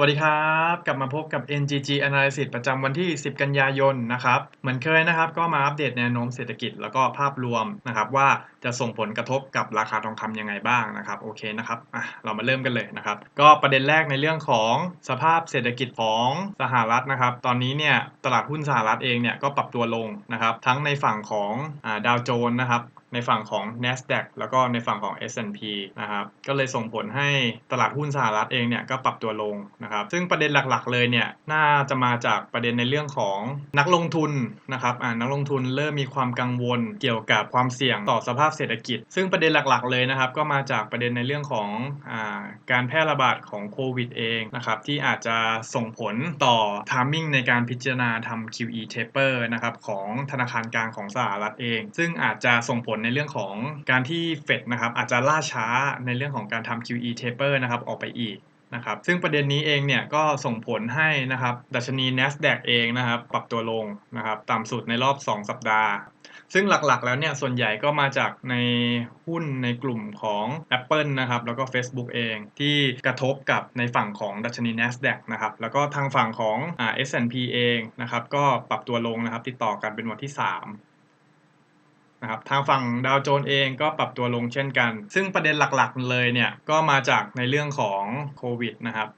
สวัสดีครับ กลับมาพบกับ NGG Analysis ประจำวันที่ 10 กันยายนนะครับ เหมือนเคยนะครับ ก็มาอัปเดตแนวโน้มเศรษฐกิจแล้วก็ภาพรวมนะครับว่าจะส่งผลกระทบกับราคาทองคำยังไงบ้างนะครับโอเคนะครับอะเรามาเริ่มกันเลยนะครับ ก็ประเด็นแรกในเรื่องของสภาพเศรษฐกิจของสหรัฐนะครับ ตอนนี้เนี่ยตลาดหุ้นสหรัฐเองเนี่ยก็ปรับตัวลงนะครับ ทั้งในฝั่งของดาวโจนส์นะครับ ในฝั่งของ NASDAQ แล้วก็ในฝั่งของ S&P นะครับก็เลยส่งผลให้ตลาดหุ้นสหรัฐเองเนี่ยก็ปรับตัวลงนะครับซึ่งประเด็นหลักๆเลยเนี่ยน่าจะมาจากประเด็นในเรื่องของนักลงทุนนะครับอ่านักลงทุนเริ่มมีความกังวลเกี่ยวกับความเสี่ยงต่อสภาพเศรษฐกิจ ซึ่งประเด็นหลักๆเลยนะครับก็มาจากประเด็นในเรื่องของอาการแพร่ระบาดของโควิดเองนะครับที่อาจจะส่งผลต่อ timing ในการพิจารณาทำ QE taper นะครับของธนาคารกลางของสหรัฐเอง ซึ่งอาจจะส่งผลในเรื่องของการที่เฟดนะครับอาจจะล่าช้าในเรื่องของการทำ QE taper นะครับออกไปอีกนะครับซึ่งประเด็นนี้เองเนี่ยก็ส่งผลให้นะครับดัชนี NASDAQ เองนะครับปรับตัวลงนะครับต่ำสุดในรอบ 2 สัปดาห์ ซึ่งหลักๆ แล้วเนี่ยส่วนใหญ่ก็มาจากในหุ้นในกลุ่มของ Apple นะครับแล้วก็ Facebook เองที่กระทบกับในฝั่งของดัชนี NASDAQ นะครับแล้วก็ทางฝั่งของอ่า S&P เองนะครับก็ปรับตัวลงนะครับติดต่อกันเป็นวันที่ 3 นะครับทางฝั่งดาวโจนส์เองก็ปรับตัวลงเช่นกัน ซึ่งประเด็นหลักๆเลยเนี่ยก็มาจากในเรื่องของโควิดนะครับ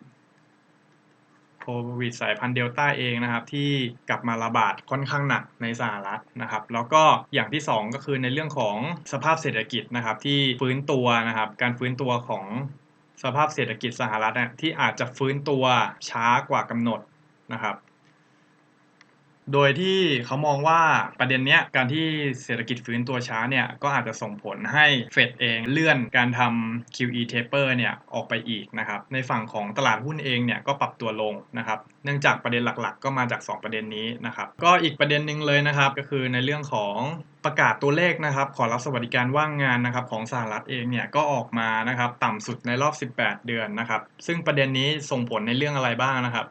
โควิดสายพันธุ์เดลต้าเองนะครับที่กลับมาระบาดค่อนข้างหนักในสหรัฐนะครับ แล้วก็อย่างที่ 2 ก็คือในเรื่องของสภาพเศรษฐกิจนะครับที่ฟื้นตัวนะครับ การฟื้นตัวของสภาพเศรษฐกิจสหรัฐเนี่ยที่อาจจะฟื้นตัวช้ากว่ากำหนดนะครับ โดยที่เขามองว่าประเด็นเนี้ยการที่เศรษฐกิจฟื้นตัวช้าเนี่ยก็อาจจะส่งผลให้เฟดเองเลื่อนการทำ QE taper เนี่ยออกไปอีกนะครับในฝั่งของตลาดหุ้นเองเนี่ยก็ปรับตัวลงนะครับเนื่องจากประเด็นหลักๆ ก็มาจาก 2 ประเด็นนี้นะครับก็อีกประเด็นหนึ่งเลยนะครับก็คือในเรื่องของประกาศตัวเลขนะครับ ขอรับสวัสดิการว่างงานนะครับของสหรัฐเองเนี่ยก็ออกมานะครับต่ำสุดในรอบ 18 เดือนนะครับ ซึ่งประเด็นนี้ส่งผลในเรื่องอะไรบ้างนะครับ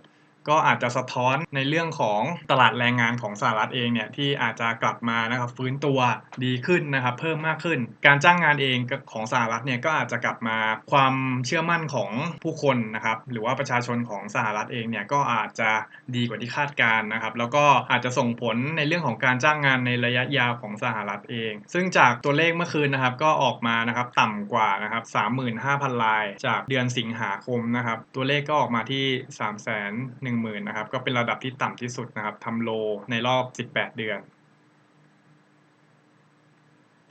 ก็อาจจะสะท้อนในเรื่องของตลาดแรงงานของสหรัฐเองเนี่ยที่อาจจะกลับมานะครับฟื้นตัวดีขึ้นนะครับเพิ่มมากขึ้น การจ้างงานเองของสหรัฐเนี่ยก็อาจจะกลับมาความเชื่อมั่นของผู้คนนะครับหรือว่าประชาชนของสหรัฐเองเนี่ยก็อาจจะดีกว่าที่คาดการณ์นะครับแล้วก็อาจจะส่งผลในเรื่องของการจ้างงานในระยะยาวของสหรัฐเอง ซึ่งจากตัวเลขเมื่อคืนนะครับก็ออกมานะครับต่ำกว่านะครับ35,000ราย จากเดือนสิงหาคมนะครับตัวเลขก็ออกมาที่ 3 1 10,000นะครับ ก็เป็นระดับที่ต่ำที่สุดนะครับทำโลในรอบ 18 เดือน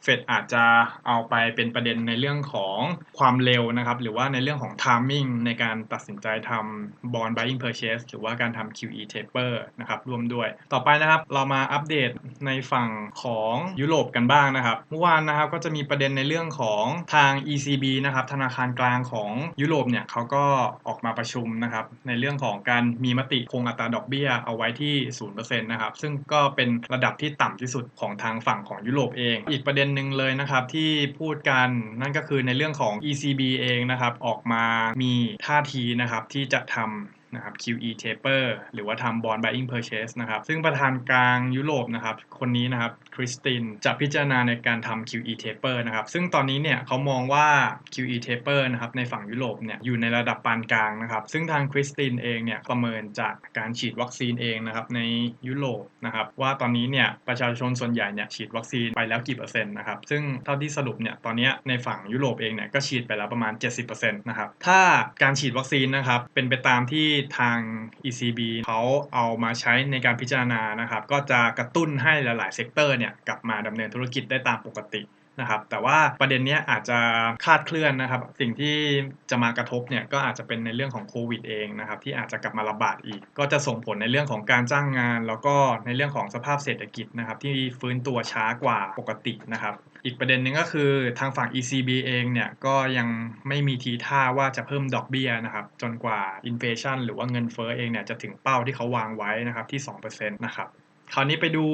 ฟดอาจจะเอาไปเป็นประเด็นในเรื่องของความเร็วนะครับหรือว่าในเรื่องของ timing ในการตัดสินใจทำ bond buying purchase หรือว่าการทำ QE taper นะครับร่วมด้วย ต่อไปนะครับเรามาอัปเดตในฝั่งของยุโรปกันบ้างนะครับเมื่อวานนะครับก็จะมีประเด็นในเรื่องของทาง ECB นะครับธนาคารกลางของยุโรปเนี่ยเขาก็ออกมาประชุมนะครับในเรื่องของการมีมติคงอัตราดอกเบี้ยเอาไว้ที่0%นะครับซึ่งก็เป็นระดับที่ต่ำที่สุดของทางฝั่งของยุโรปเอง อีกประเด็นหนึ่งเลยนะครับที่พูดกันนั่นก็คือในเรื่องของ ECB เองนะครับออกมามีท่าทีนะครับที่จะทำ นะครับ QE taper หรือว่าทำ bond buying purchase นะครับ ซึ่งประธานกลางยุโรปนะครับ คนนี้นะครับคริสตินจะพิจารณาในการทำ QE taper นะครับ ซึ่งตอนนี้เนี่ยเขามองว่า QE taper นะครับในฝั่งยุโรปเนี่ยอยู่ในระดับปานกลางนะครับ ซึ่งทางคริสตินเองเนี่ยประเมินจากการฉีดวัคซีนเองนะครับในยุโรปนะครับว่าตอนนี้เนี่ยประชาชนส่วนใหญ่เนี่ยฉีดวัคซีนไปแล้วกี่เปอร์เซ็นต์นะครับ ซึ่งเท่าที่สรุปเนี่ยตอนนี้ในฝั่งยุโรปเองเนี่ยก็ฉีดไปแล้วประมาณ 70%นะครับ ถ้าการฉีดวัคซีนนะครับเป็นไปตามที่ทาง ECB เขาเอามาใช้ในการพิจารณานะครับ ก็จะกระตุ้นให้หลาย ๆ เซกเตอร์เนี่ยกลับมาดำเนินธุรกิจได้ตามปกติ นะครับแต่ว่าประเด็นนี้อาจจะคลาดเคลื่อนนะครับ สิ่งที่จะมากระทบเนี่ยก็อาจจะเป็นในเรื่องของโควิดเองนะครับที่อาจจะกลับมาระบาดอีก ก็จะส่งผลในเรื่องของการจ้างงาน แล้วก็ในเรื่องของสภาพเศรษฐกิจนะครับที่ฟื้นตัวช้ากว่าปกตินะครับอีกประเด็นหนึ่งก็คือทางฝั่ง ECB เองเนี่ยก็ยังไม่มีทีท่าว่าจะเพิ่มดอกเบี้ยนะครับจนกว่าอินเฟชันหรือว่าเงินเฟ้อเองเนี่ยจะถึงเป้าที่เขาวางไว้นะครับที่ 2%นะครับคราวนี้ไปดู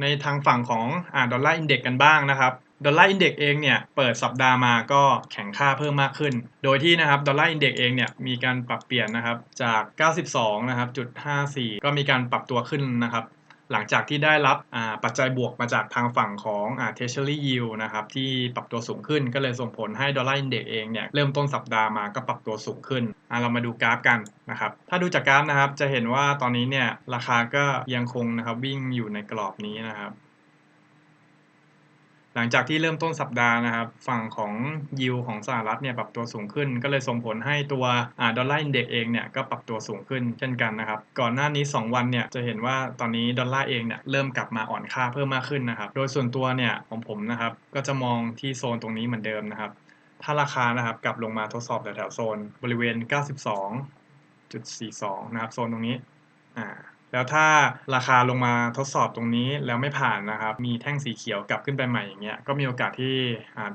ในทางฝั่งของอ่าดอลลาร์อินเด็กกันบ้างนะครับ ดอลลาร์อินเด็กเองเนี่ยเปิดสัปดาห์มาก็แข็งค่าเพิ่มมากขึ้น โดยที่นะครับดอลลาร์อินเด็กเองเนี่ยมีการปรับเปลี่ยนนะครับจาก 92นะครับจุด54 ก็มีการปรับตัวขึ้นนะครับหลังจากที่ได้รับปัจจัยบวกมาจากทางฝั่งของอ่า Treasury Yield นะครับที่ปรับตัวสูงขึ้นก็เลยส่งผลให้ดอลลาร์อินเด็กเองเนี่ยเริ่มต้นสัปดาห์มาก็ปรับตัวสูงขึ้น เรามาดูกราฟกันนะครับถ้าดูจากกราฟนะครับจะเห็นว่าตอนนี้เนี่ยราคาก็ยังคงนะครับวิ่งอยู่ในกรอบนี้นะครับ ลังจากที่เริ่มต้นสัปดาห์นะครับ ฝั่งของยิวของสหรัฐเนี่ยปรับตัวสูงขึ้น ก็เลยส่งผลให้ตัวดอลลาร์อินเด็กเองเนี่ยก็ปรับตัวสูงขึ้นเช่นกันนะครับ ก่อนหน้านี้ 2 วันเนี่ยจะเห็นว่าตอนนี้ดอลลาร์เองเนี่ยเริ่มกลับมาอ่อนค่าเพิ่มมากขึ้นนะครับ โดยส่วนตัวเนี่ยของผมนะครับก็จะมองที่โซนตรงนี้เหมือนเดิมนะครับ ถ้าราคานะครับกลับลงมาทดสอบแถวๆโซนบริเวณ 92.42 นะครับโซนตรงนี้อ่า แล้วถ้าราคาลงมาทดสอบตรงนี้แล้วไม่ผ่านนะครับ มีแท่งสีเขียวกลับขึ้นไปใหม่อย่างเงี้ย ก็มีโอกาสที่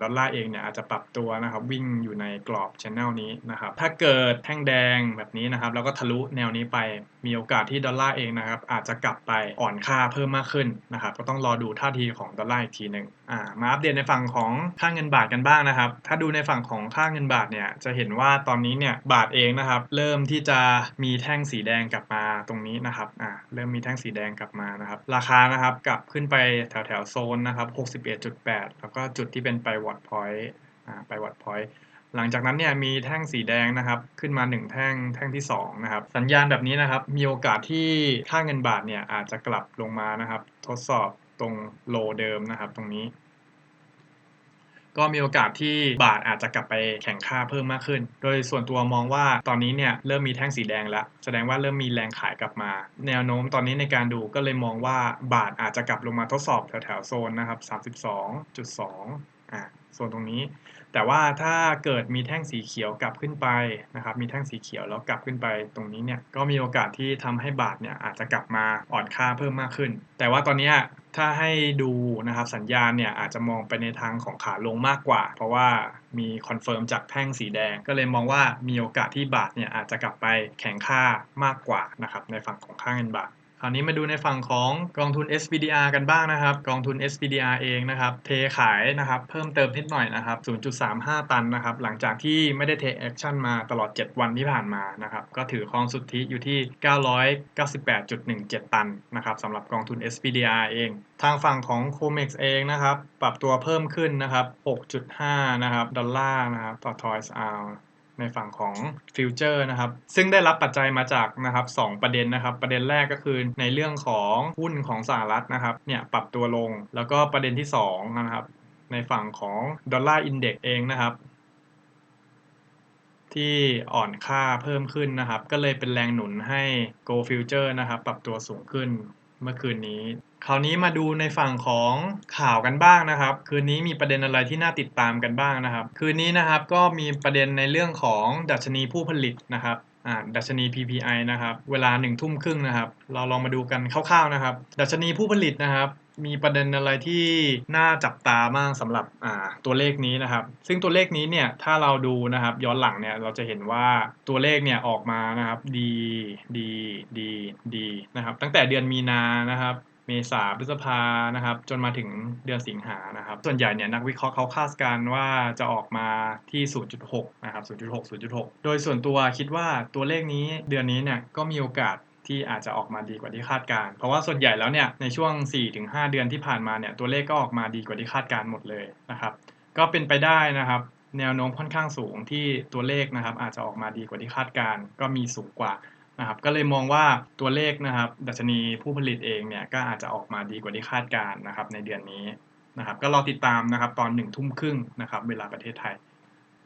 ดอลลาร์เองเนี่ยอาจจะปรับตัวนะครับ วิ่งอยู่ในกรอบชแนลนี้นะครับ ถ้าเกิดแท่งแดงแบบนี้นะครับ แล้วก็ทะลุแนวนี้ไป มีโอกาสที่ดอลลาร์เองนะครับอาจจะกลับไปอ่อนค่าเพิ่มมากขึ้นนะครับก็ต้องรอดูท่าทีของดอลลาร์อีกทีหนึ่งอ่ามาอัปเดตในฝั่งของค่าเงินบาทกันบ้างนะครับ ถ้าดูในฝั่งของค่าเงินบาทเนี่ยจะเห็นว่าตอนนี้เนี่ยบาทเองนะครับเริ่มที่จะมีแท่งสีแดงกลับมาตรงนี้นะครับอ่าเริ่มมีแท่งสีแดงกลับมานะครับราคานะครับกลับขึ้นไปแถวแถวโซนนะครับ61.8 แล้วก็จุดที่เป็นไปวอตพอยต์ไปวอตพอยต์ หลังจากนั้นเนี่ยมีแท่งสีแดงนะครับ ขึ้นมา 1 แท่งแท่งที่2นะครับสัญญาณแบบนี้นะครับ มีโอกาสที่ค่าเงินบาทเนี่ยอาจจะกลับลงมานะครับ ทดสอบตรงโลเดิมนะครับ ตรงนี้ ก็มีโอกาสที่บาทอาจจะกลับไปแข่งค่าเพิ่มมากขึ้น โดยส่วนตัวมองว่าตอนนี้เนี่ยเริ่มมีแท่งสีแดงแล้ว แสดงว่าเริ่มมีแรงขายกลับมา แนวโน้มตอนนี้ในการดูก็เลยมองว่าบาทอาจจะกลับลงมาทดสอบแถวๆโซนนะครับ32.2อ่าโซนตรงนี้ แต่ว่าถ้าเกิดมีแท่งสีเขียวกลับขึ้นไปนะครับ มีแท่งสีเขียวแล้วกลับขึ้นไปตรงนี้เนี่ย ก็มีโอกาสที่ทำให้บาทเนี่ยอาจจะกลับมาอ่อนค่าเพิ่มมากขึ้น แต่ว่าตอนนี้ถ้าให้ดูนะครับสัญญาณเนี่ยอาจจะมองไปในทางของขาลงมากกว่า เพราะว่ามีคอนเฟิร์มจากแท่งสีแดง ก็เลยมองว่ามีโอกาสที่บาทเนี่ยอาจจะกลับไปแข็งค่ามากกว่านะครับในฝั่งของค่าเงินบาท ราวนี้มาดูในฝั่งของกองทุน SPDR กันบ้างนะครับ กองทุน SPDR เองนะครับ เทขายนะครับ เพิ่มเติมนิดหน่อยนะครับ 0.35 ตันนะครับ หลังจากที่ไม่ได้เทแอคชั่นมาตลอด 7 วันที่ผ่านมานะครับ ก็ถือครองสุทธิอยู่ที่ 998.17 ตันนะครับสำหรับกองทุน SPDR เอง ทางฝั่งของ COMEX เองนะครับ ปรับตัวเพิ่มขึ้นนะครับ 6.5 นะครับ ดอลลาร์นะครับ ต่อ Toys R ในฝั่งของฟิวเจอร์นะครับ ซึ่งได้รับปัจจัยมาจากนะครับสประเด็นนะครับ ประเด็นแรกก็คือในเรื่องของหุ้นของสหรัฐนะครับเนี่ยปรับตัวลง แล้วก็ประเด็นที่2นะครับในฝั่งของดอลลาร์อินเด็กเองนะครับ ที่อ่อนค่าเพิ่มขึ้นนะครับ ก็เลยเป็นแรงหนุนให้ Go Future นะครับ ปรับตัวสูงขึ้น เมื่อคืนนี้ คราวนี้มาดูในฝั่งของข่าวกันบ้างนะครับ คืนนี้มีประเด็นอะไรที่น่าติดตามกันบ้างนะครับ คืนนี้นะครับก็มีประเด็นในเรื่องของดัชนีผู้ผลิตนะครับ ดัชนี PPI นะครับเวลาหนึ่งทุ่มครึ่งนะครับ เราลองมาดูกันคร่าวๆนะครับ ดัชนีผู้ผลิตนะครับ มีประเด็นอะไรที่น่าจับตามากสำหรับตัวเลขนี้นะครับ ซึ่งตัวเลขนี้เนี่ยถ้าเราดูนะครับย้อนหลังเนี่ยเราจะเห็นว่าตัวเลขเนี่ยออกมานะครับดีดีดีดีนะครับ ตั้งแต่เดือนมีนานะครับ เมษาพฤษภานะครับ จนมาถึงเดือนสิงหานะครับ ส่วนใหญ่เนี่ยนักวิเคราะห์เขาคาดการณ์ว่าจะออกมาที่ 0.6 นะครับ 0.6 0.6 โดยส่วนตัวคิดว่าตัวเลขนี้เดือนนี้เนี่ยก็มีโอกาสที่อาจจะออกมาดีกว่าที่คาดการณ์เพราะว่าส่วนใหญ่แล้วเนี่ยในช่วง 4-5 เดือนที่ผ่านมาเนี่ยตัวเลขก็ออกมาดีกว่าที่คาดการณ์หมดเลยนะครับ ก็เป็นไปได้นะครับ แนวโน้มค่อนข้างสูงที่ตัวเลขนะครับ อาจจะออกมาดีกว่าที่คาดการณ์ก็มีสูงกว่า นะครับก็เลยมองว่าตัวเลขนะครับ ดัชนีผู้ผลิตเองเนี่ยก็อาจจะออกมาดีกว่าที่คาดการณ์นะครับในเดือนนี้นะครับก็รอติดตามนะครับตอนหนึ่งทุ่มครึ่งนะครับเวลาประเทศไทย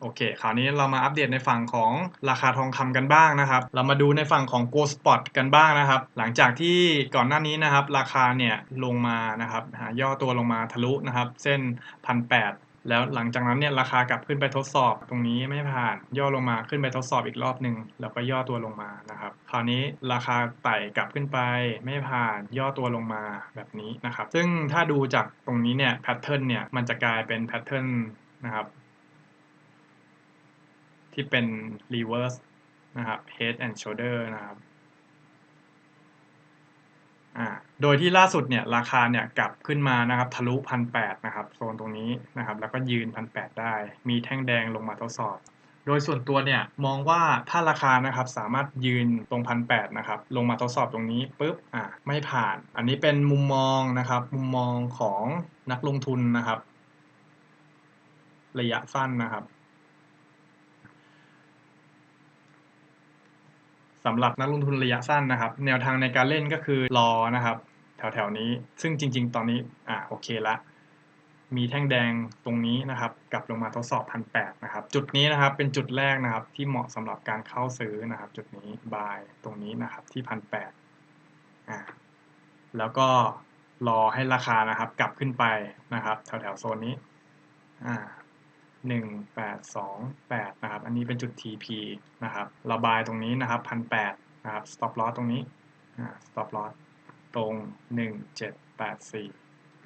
โอเค คราวนี้เรามาอัปเดตในฝั่งของราคาทองคำกันบ้างนะครับ เรามาดูในฝั่งของ Gold Spot กันบ้างนะครับ หลังจากที่ก่อนหน้านี้นะครับ ราคาเนี่ยลงมานะครับย่อตัวลงมาทะลุนะครับ เส้นพันแแล้วหลังจากนั้นเนี่ยราคากลับขึ้นไปทดสอบตรงนี้ไม่ผ่าน ย่อลงมาขึ้นไปทดสอบอีกรอบหนึ่งแล้วก็ย่อตัวลงมานะครับ คราวนี้ราคาไต่กลับขึ้นไปไม่ผ่านย่อตัวลงมาแบบนี้นะครับ ซึ่งถ้าดูจากตรงนี้เนี่ยแพทเทิร์นเนี่ยมันจะกลายเป็นแพทเทิร์นนะครับ ที่เป็น reverse นะครับ head and shoulder นะครับ อ่าโดยที่ล่าสุดเนี่ยราคาเนี่ยกลับขึ้นมานะครับทะลุพันแนะครับโซนตรงนี้นะครับแล้วก็ยืนพันแได้ มีแท่งแดงลงมาทดสอบ โดยส่วนตัวเนี่ยมองว่าถ้าราคานะครับสามารถยืนตรงพันแนะครับลงมาทดสอบตรงนี้ปุ๊บอะไม่ผ่าน อันนี้เป็นมุมมองนะครับมุมมองของนักลงทุนนะครับ ระยะสั้นนะครับ สำหรับนักลงทุนระยะสั้นนะครับ แนวทางในการเล่นก็คือรอนะครับ แถวๆนี้ ซึ่งจริง ๆ ตอนนี้อะโอเคละมีแท่งแดงตรงนี้นะครับกลับลงมาทดสอบพันแนะครับ จุดนี้นะครับเป็นจุดแรกนะครับ ที่เหมาะสำหรับการเข้าซื้อนะครับ จุดนี้บายตรงนี้นะครับที่พันแอ่าแล้วก็รอให้ราคานะครับ กลับขึ้นไปนะครับ แถวแถวโซนนี้อ่า หนึ่งแปดสองแปดนะครับ อันนี้เป็นจุด TP นะครับ ระบายตรงนี้นะครับพันแปดนะครับ stop loss ตรงนี้ stop loss ตรงหนึ่งเจ็ดแปดสี่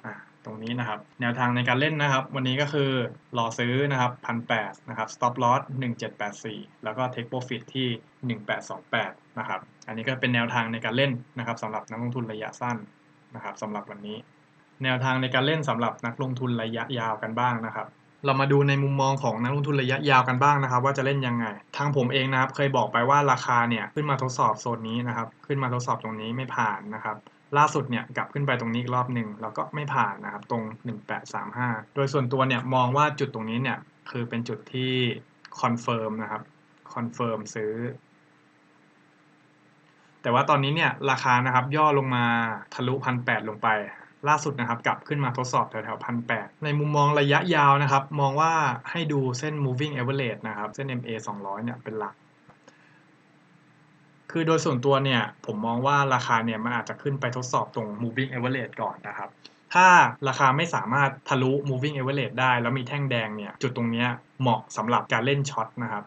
อ่าตรงนี้นะครับ แนวทางในการเล่นนะครับ วันนี้ก็คือรอซื้อนะครับพันแปดนะครับ stop loss หนึ่งเจ็ดแปดสี่แล้วก็ take profit ที่หนึ่งแปดสองแปดนะครับ อันนี้ก็เป็นแนวทางในการเล่นนะครับสำหรับนักลงทุนระยะสั้นนะครับสำหรับวันนี้ แนวทางในการเล่นสำหรับนักลงทุนระยะยาวกันบ้างนะครับ เรามาดูในมุมมองของนักลงทุนระยะยาวกันบ้างนะครับ ว่าจะเล่นยังไง ทางผมเองนะครับ เคยบอกไปว่าราคาเนี่ยขึ้นมาทดสอบโซนนี้นะครับ ขึ้นมาทดสอบตรงนี้ไม่ผ่านนะครับล่าสุดเนี่ยกลับขึ้นไปตรงนี้อีกรอบหนึ่งแล้วก็ไม่ผ่านนะครับตรง 1835 โดยส่วนตัวเนี่ยมองว่าจุดตรงนี้เนี่ยคือเป็นจุดที่คอนเฟิร์มนะครับคอนเฟิร์มซื้อ แต่ว่าตอนนี้เนี่ยราคานะครับย่อลงมาทะลุพันแลงไป ล่าสุดนะครับกลับขึ้นมาทดสอบแถวๆพันแในมุมมองระยะยาวนะครับ มองว่าให้ดูเส้น moving average นะครับ เส้น MA 200 เนี่ยเป็นหลัก คือโดยส่วนตัวเนี่ย ผมมองว่าราคาเนี่ยมันอาจจะขึ้นไปทดสอบตรง moving average ก่อนนะครับ ถ้าราคาไม่สามารถทะลุ moving average ได้ แล้วมีแท่งแดงเนี่ย จุดตรงเนี้ยเหมาะสำหรับการเล่นช็อตนะครับ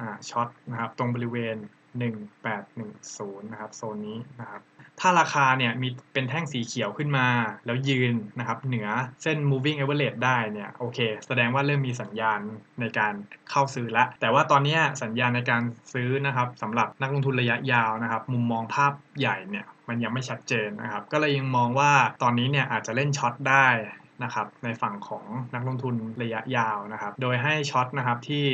อ่าช็อตนะครับ ตรงบริเวณ 1810นะครับโซนนี้นะครับถ้าราคาเนี่ยมีเป็นแท่งสีเขียวขึ้นมา แล้วยืนนะครับเหนือเส้น moving average ได้เนี่ยโอเค แสดงว่าเริ่มมีสัญญาณในการเข้าซื้อล้วแต่ว่าตอนนี้สัญญาณในการซื้อนะครับสำหรับนักลงทุนระยะยาวนะครับ มุมมองภาพใหญ่เนี่ยมันยังไม่ชัดเจนนะครับ ก็เลยยังมองว่าตอนนี้เนี่ยอาจจะเล่นช็อตได้ นะครับในฝั่งของนักลงทุนระยะยาวนะครับ โดยให้ช็อตนะครับที่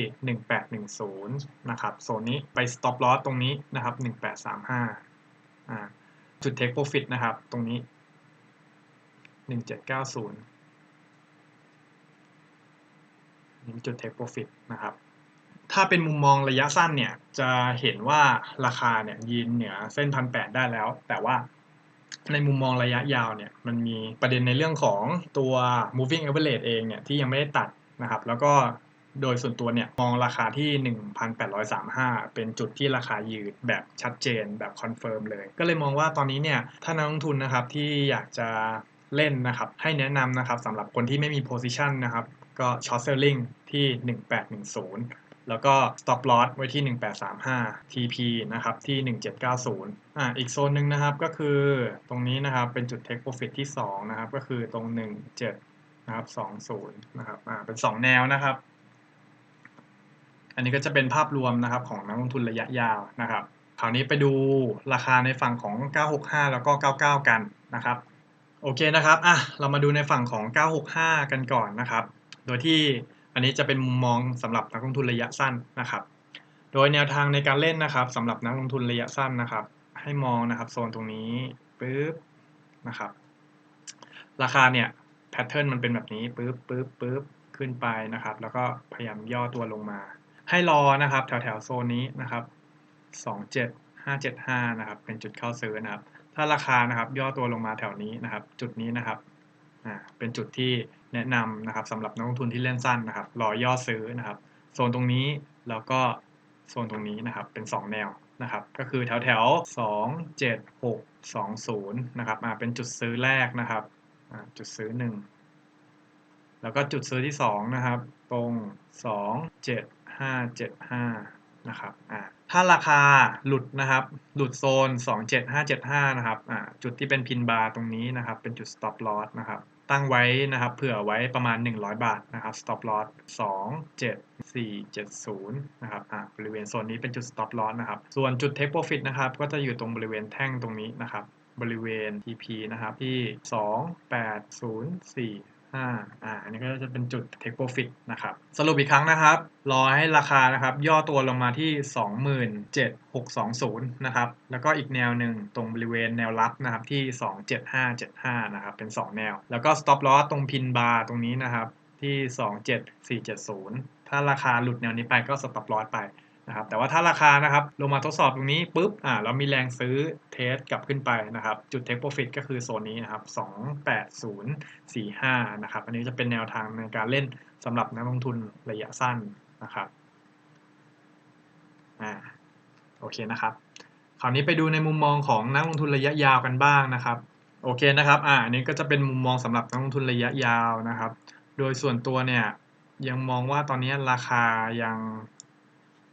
1810นะครับโซนนี้ไป stop loss ตรงนี้นะครับ 1835อ่าจุด take profit นะครับ ตรงนี้ 1790นี่จุด take profit นะครับ ถ้าเป็นมุมมองระยะสั้นเนี่ย จะเห็นว่าราคาเนี่ยยืนเหนือเส้นพันแได้แล้ว แต่ว่า ในมุมมองระยะยาวเนี่ยมันมีประเด็นในเรื่องของตัว moving average เองเนี่ยที่ยังไม่ได้ตัดนะครับ แล้วก็โดยส่วนตัวเนี่ยมองราคาที่ 1,835 เป็นจุดที่ราคายืดแบบชัดเจนแบบคอนเฟิร์มเลย ก็เลยมองว่าตอนนี้เนี่ยถ้านักลงทุนนะครับที่อยากจะเล่นนะครับ ให้แนะนำนะครับสำหรับคนที่ไม่มี position นะครับ ก็ short selling ที่ 1810 แล้วก็ stop loss ไว้ที่ 1835 TP นะครับที่ 1790อ่าอีกโซนหนึ่งนะครับก็คือตรงนี้นะครับเป็นจุด take profit ที่ 2 นะครับ ก็คือตรง 17นะครับ20นะครับอ่าเป็น 2 แนวนะครับ อันนี้ก็จะเป็นภาพรวมนะครับของนักลงทุนระยะยาวนะครับคราวนี้ไปดูราคาในฝั่งของ 965 แล้วก็ 99 กันนะครับโอเคนะครับอะเรามาดูในฝั่งของ 965 กันก่อนนะครับ โดยที่ อันนี้จะเป็นมุมมองสำหรับนักลงทุนระยะสั้นนะครับ โดยแนวทางในการเล่นนะครับสำหรับนักลงทุนระยะสั้นนะครับ ให้มองนะครับโซนตรงนี้ปึ๊บนะครับ ราคาเนี่ยแพทเทิร์นมันเป็นแบบนี้ปึ๊บปึ๊บปึ๊บขึ้นไปนะครับ แล้วก็พยายามย่อตัวลงมา ให้รอนะครับ แถวแถวโซนนี้นะครับสองเจ็ดห้าเจ็ดห้านะครับ เป็นจุดเข้าซื้อนะครับ ถ้าราคานะครับย่อตัวลงมาแถวนี้นะครับ จุดนี้นะครับ อ่าเป็นจุดที่แนะนำนะครับสำหรับนักลงทุนที่เล่นสั้นนะครับรอย่อซื้อนะครับโซนตรงนี้แล้วก็โซนตรงนี้นะครับเป็น 2 แนวนะครับก็คือแถวแถว2 7 6 2 0นะครับมาเป็นจุดซื้อแรกนะครับจุดซื้อ 1 แล้วก็จุดซื้อที่ 2 นะครับ ตรง 2 7 5 7 5นะครับอ่าถ้าราคาหลุดนะครับ หลุดโซน 27575นะครับอ่าจุดที่เป็นพินบาร์ตรงนี้นะครับ เป็นจุด stop loss นะครับ ตั้งไว้นะครับ เผื่อไว้ประมาณ 100 บาทนะครับ stop loss 2 7 4 7 0 นะครับอ่าบริเวณโซนนี้เป็นจุด stop loss นะครับ ส่วนจุด take profit นะครับ ก็จะอยู่ตรงบริเวณแท่งตรงนี้นะครับ บริเวณ TP นะครับที่ 2 8 0 4 5อ่าอันนี้ก็จะเป็นจุด take profit นะครับ สรุปอีกครั้งนะครับ รอให้ราคานะครับ ย่อตัวลงมาที่ 27620 นะครับ แล้วก็อีกแนวหนึ่งตรงบริเวณแนวรับนะครับที่ 27575 นะครับ เป็น 2 แนว แล้วก็ stop loss ตรงพินบาร์ตรงนี้นะครับที่ 27470 ถ้าราคาหลุดแนวนี้ไปก็ stop loss ไป นะครับแต่ว่าถ้าราคานะครับลงมาทดสอบตรงนี้ปุ๊บอ่าเรามีแรงซื้อเทสกลับขึ้นไปนะครับ จุด take profit ก็คือโซนนี้นะครับ28045นะครับอันนี้จะเป็นแนวทางในการเล่นสำหรับนักลงทุนระยะสั้นนะครับอ่าโอเคนะครับคราวนี้ไปดูในมุมมองของนักลงทุนระยะยาวกันบ้างนะครับโอเคนะครับอ่าอันนี้ก็จะเป็นมุมมองสำหรับนักลงทุนระยะยาวนะครับ โดยส่วนตัวเนี่ยยังมองว่าตอนนี้ราคายัง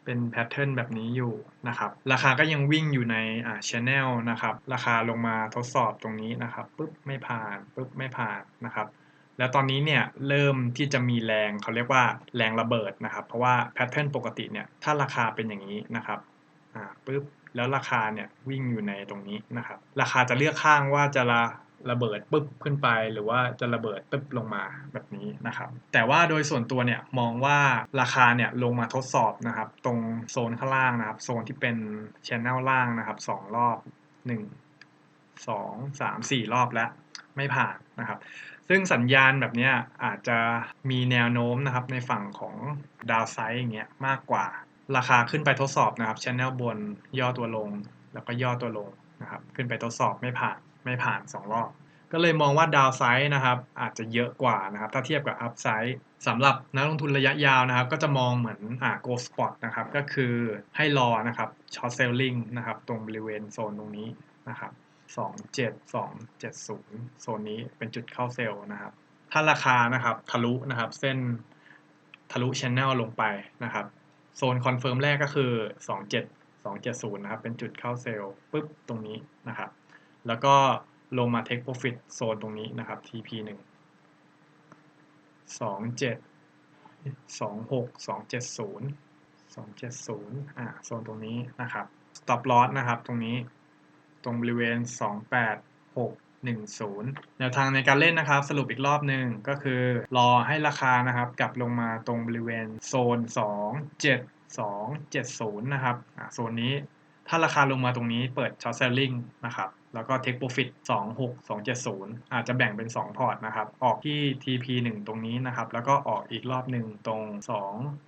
เป็นแพทเทิร์นแบบนี้อยู่นะครับ ราคาก็ยังวิ่งอยู่ในอ่าชแนลนะครับ ราคาลงมาทดสอบตรงนี้นะครับปุ๊บไม่ผ่านปุ๊บไม่ผ่านนะครับ แล้วตอนนี้เนี่ยเริ่มที่จะมีแรงเขาเรียกว่าแรงระเบิดนะครับ เพราะว่าแพทเทิร์นปกติเนี่ยถ้าราคาเป็นอย่างนี้นะครับอ่าปุ๊บแล้วราคาเนี่ยวิ่งอยู่ในตรงนี้นะครับ ราคาจะเลือกข้างว่าจะละ ระเบิดปึ๊บขึ้นไป หรือว่าจะระเบิดปึ๊บลงมาแบบนี้นะครับ แต่ว่าโดยส่วนตัวเนี่ยมองว่าราคาเนี่ยลงมาทดสอบนะครับ ตรงโซนข้างล่างนะครับ โซนที่เป็นชแนลล่างนะครับสองรอบหนึ่งสองสามสี่รอบแล้วไม่ผ่านนะครับ ซึ่งสัญญาณแบบนี้อาจจะมีแนวโน้มนะครับในฝั่งของดาวไซด์อย่างเงี้ยมากกว่าราคาขึ้นไปทดสอบนะครับชแนลบนย่อตัวลง แล้วก็ย่อตัวลงนะครับ ขึ้นไปทดสอบไม่ผ่าน ไม่ผ่าน 2 รอบ ก็เลยมองว่าดาวไซด์นะครับอาจจะเยอะกว่านะครับถ้าเทียบกับอัพไซด์สำหรับนักลงทุนระยะยาวนะครับ ก็จะมองเหมือนอ่า go spot นะครับก็คือให้รอนะครับ short selling นะครับตรงบริเวณโซนตรงนี้นะครับ27270 โซนนี้เป็นจุดเข้าเซลล์นะครับ ถ้าราคานะครับทะลุนะครับเส้นทะลุ channel ลงไปนะครับ โซนคอนเฟิร์มแรกก็คือ 27270 นะครับ เป็นจุดเข้าเซลล์ปุ๊บตรงนี้นะครับ แล้วก็ลงมา take profit โซนตรงนี้นะครับ TP 1 27 26 270 270อ่าโซนตรงนี้นะครับ stop loss นะครับ ตรงนี้ตรงบริเวณ 28610แนวทางในการเล่นนะครับ สรุปอีกรอบหนึ่งก็คือ รอให้ราคานะครับ กลับลงมาตรงบริเวณโซน 27270 นะครับอ่าโซนนี้ถ้าราคาลงมาตรงนี้เปิด short selling นะครับ แล้วก็ take profit 26270 อาจจะแบ่งเป็น 2 พอร์ตนะครับ ออกที่ TP 1 ตรงนี้นะครับ แล้วก็ออกอีกรอบหนึ่งตรง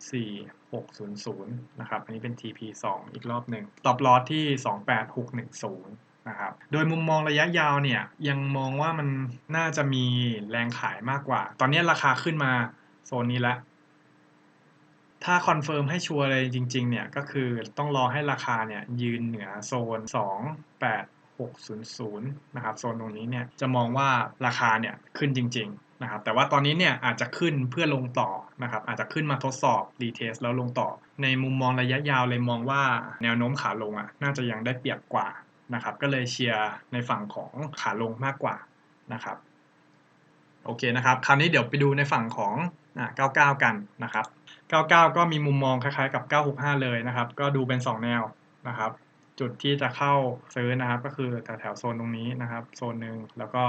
24600 นะครับ อันนี้เป็น TP 2 อีกรอบหนึ่ง stop loss ที่ 28610นะครับโดยมุมมองระยะยาวเนี่ยยังมองว่ามันน่าจะมีแรงขายมากกว่า ตอนนี้ราคาขึ้นมาโซนนี้แล้วถ้าคอนเฟิร์มให้ชัวร์เลยจริงๆเนี่ยก็คือต้องรอให้ราคาเนี่ยยืนเหนือโซน 600 นะครับโซนตรงนี้เนี่ยจะมองว่าราคาเนี่ยขึ้นจริงๆนะครับแต่ว่าตอนนี้เนี่ยอาจจะขึ้นเพื่อลงต่อนะครับอาจจะขึ้นมาทดสอบรีเทสแล้วลงต่อ ในมุมมองระยะยาวเลยมองว่าแนวโน้มขาลงอะน่าจะยังได้เปรียบกว่านะครับก็เลยเชียร์ในฝั่งของขาลงมากกว่านะครับโอเคนะครับคราวนี้เดี๋ยวไปดูในฝั่งของอ่า99 กันนะครับ99 ก็มีมุมมองคล้ายๆกับ 965 เลยนะครับ ก็ดูเป็น 2 แนวนะครับ จุดที่จะเข้าซื้อนะครับ ก็คือแถวๆโซนตรงนี้นะครับ โซนหนึ่งแล้วก็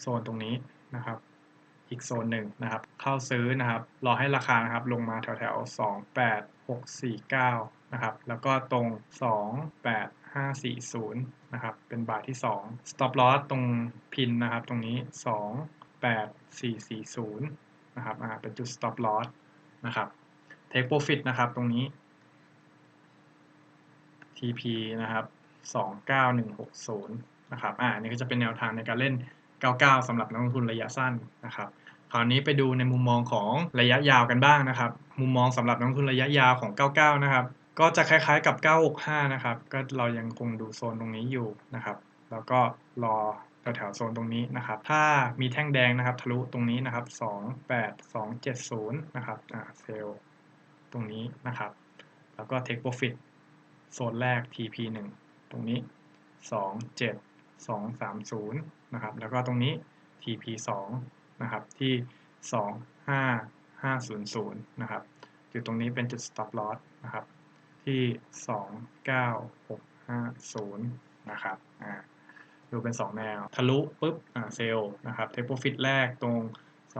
โซนตรงนี้นะครับ อีกโซนหนึ่งนะครับ เข้าซื้อนะครับ รอให้ราคานะครับลงมาแถวๆ28649นะครับ แล้วก็ตรง28540นย์นะครับ เป็นบาทที่2 stop loss ตรงพินนะครับ ตรงนี้28440นะครับ อ่า เป็นจุด stop loss นะครับ take profit นะครับ ตรงนี้ TP นะครับ29160นะครับอ่านี่ก็จะเป็นแนวทางในการเล่น 99สำหรับนักลงทุนระยะสั้นนะครับคราวนี้ไปดูในมุมมองของระยะยาวกันบ้างนะครับ มุมมองสำหรับนักลงทุนระยะยาวของ 99 นะครับ ก็จะคล้ายๆกับ 965 นะครับ ก็เรายังคงดูโซนตรงนี้อยู่นะครับ แล้วก็รอแถวๆโซนตรงนี้นะครับ ถ้ามีแท่งแดงนะครับทะลุตรงนี้นะครับ 28270 นะครับ อ่า เซลตรงนี้นะครับ แล้วก็ take profit โซนแรก TP 1ตรงนี้ 2 7 2 3 0นะครับ แล้วก็ตรงนี้ TP 2นะครับ ที่ 2 5 5 0 0นะครับจุดตรงนี้เป็นจุด stop loss นะครับ ที่ 2 9 6 5 0 นะครับอ่าดูเป็น 2 แนว ทะลุปุ๊บอ่าเซลล์นะครับ take profit แรกตรง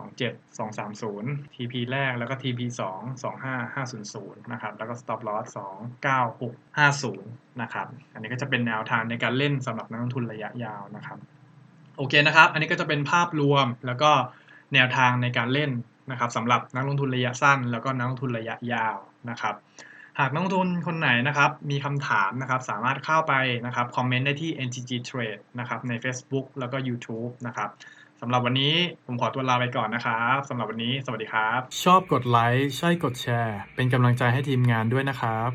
27 230 TP แรกแล้วก็ TP 2 25500นะครับแล้วก็ stop loss 29650นะครับอันนี้ก็จะเป็นแนวทางในการเล่นสำหรับนักลงทุนระยะยาวนะครับโอเคนะครับ อันนี้ก็จะเป็นภาพรวมแล้วก็แนวทางในการเล่นนะครับสำหรับนักลงทุนระยะสั้น แล้วก็นักลงทุนระยะยาวนะครับหากนักลงทุนคนไหนนะครับมีคำถามนะครับสามารถเข้าไปนะครับคอมเมนต์ได้ที่ NTG Trade นะครับใน Facebook แล้วก็ YouTube นะครับ สำหรับวันนี้ผมขอตัวลาไปก่อนนะครับสำหรับวันนี้สวัสดีครับ ชอบกดไลค์ใช่กดแชร์ เป็นกำลังใจให้ทีมงานด้วยนะครับ